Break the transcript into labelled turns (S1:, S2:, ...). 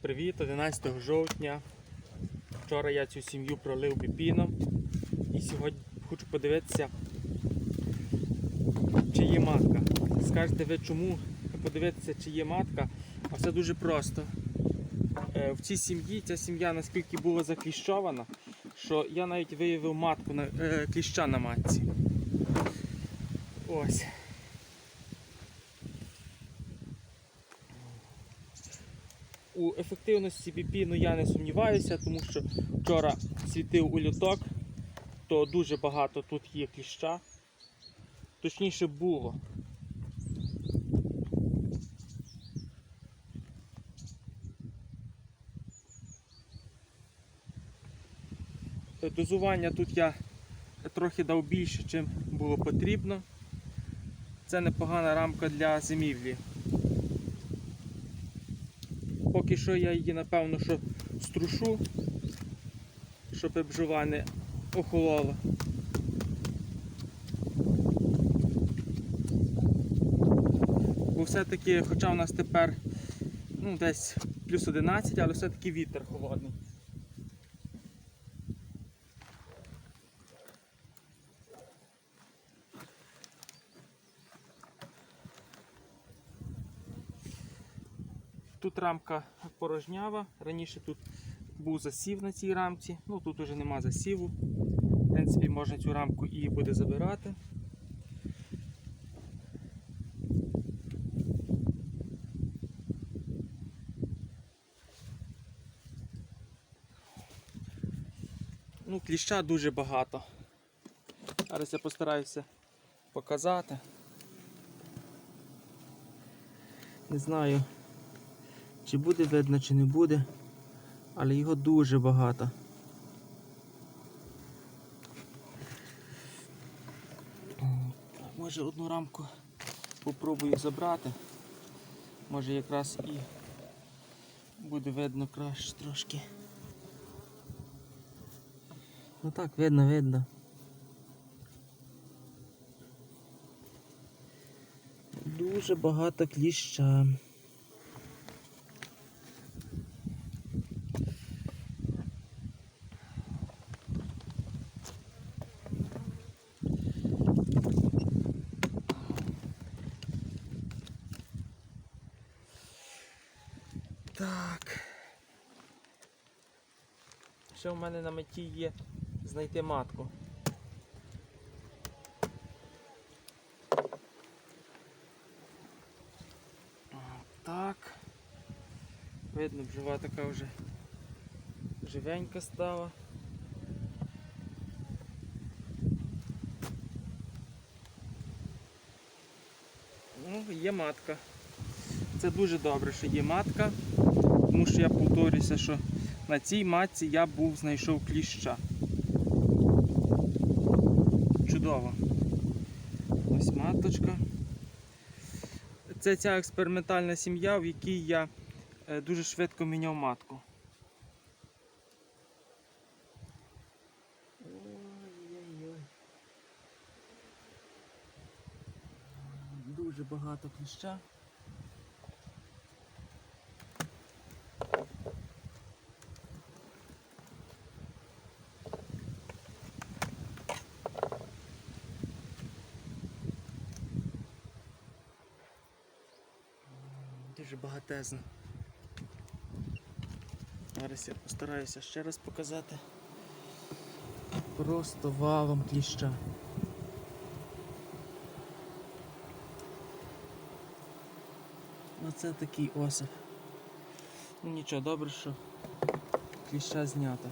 S1: Привіт, 11 жовтня. Вчора я цю сім'ю пролив біпіном. І сьогодні хочу подивитися, чи є матка. Скажете ви чому подивитися, чи є матка, а все дуже просто. Е, В цій сім'ї ця сім'я наскільки була закліщована, що я навіть виявив матку на е, кліща на матці. Ось. У ефективності біпіну я не сумніваюся, тому що вчора світив ульоток, то дуже багато тут є кліща. Точніше було. Дозування тут я трохи дав більше, чим було потрібно. Це непогана рамка для зимівлі. Поки що я її напевно що струшу, щоб бджола не охолола. Бо все-таки, хоча у нас тепер ну, десь плюс 11, але все-таки вітер холодний. Тут рамка порожнява. Раніше тут був засів на цій рамці. Ну тут вже нема засіву. В принципі, можна цю рамку і буде забирати. Ну, кліща дуже багато. Зараз я постараюся показати. Не знаю, чи буде видно, чи не буде, але його дуже багато. Може одну рамку попробую забрати. Може якраз і буде видно краще трошки. Ну так, видно, видно. Дуже багато кліща. Так. Ще в мене на меті є знайти матку. Так. Видно, бджола така вже живенька стала. Ну, є матка. Це дуже добре, що є матка, тому що я повторюся, що на цій матці я був знайшов кліща. Чудово. Ось маточка. Це ця експериментальна сім'я, в якій я е, дуже швидко міняв матку. Дуже багато кліща. Дуже багатезно. Зараз я постараюся ще раз показати. Просто валом кліща. Оце такий осип. Ну нічого, добре, що кліща знято.